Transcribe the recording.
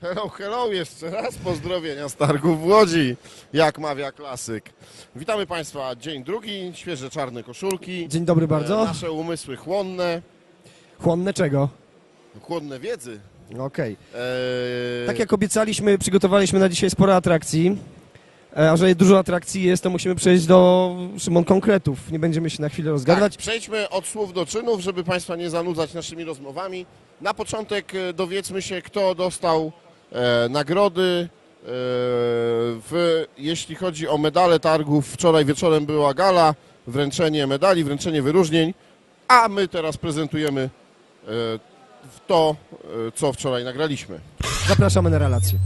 Hello, hello, jeszcze raz pozdrowienia z targów w Łodzi, jak mawia klasyk. Witamy Państwa, dzień drugi, świeże czarne koszulki. Dzień dobry bardzo. E, Nasze umysły chłonne, Chłonne czego? chłonne wiedzy. Okej. E, Tak jak obiecaliśmy, przygotowaliśmy na dzisiaj sporo atrakcji. E, A że dużo atrakcji jest, to musimy przejść do Szymon konkretów. Nie będziemy się na chwilę rozgadywać. Tak, przejdźmy od słów do czynów, żeby Państwa nie zanudzać naszymi rozmowami. Na początek e, dowiedzmy się, kto dostał nagrody. E, w, jeśli chodzi o medale targów, wczoraj wieczorem była gala, wręczenie medali, wręczenie wyróżnień, a my teraz prezentujemy e, to, e, co wczoraj nagraliśmy. Zapraszamy na relację.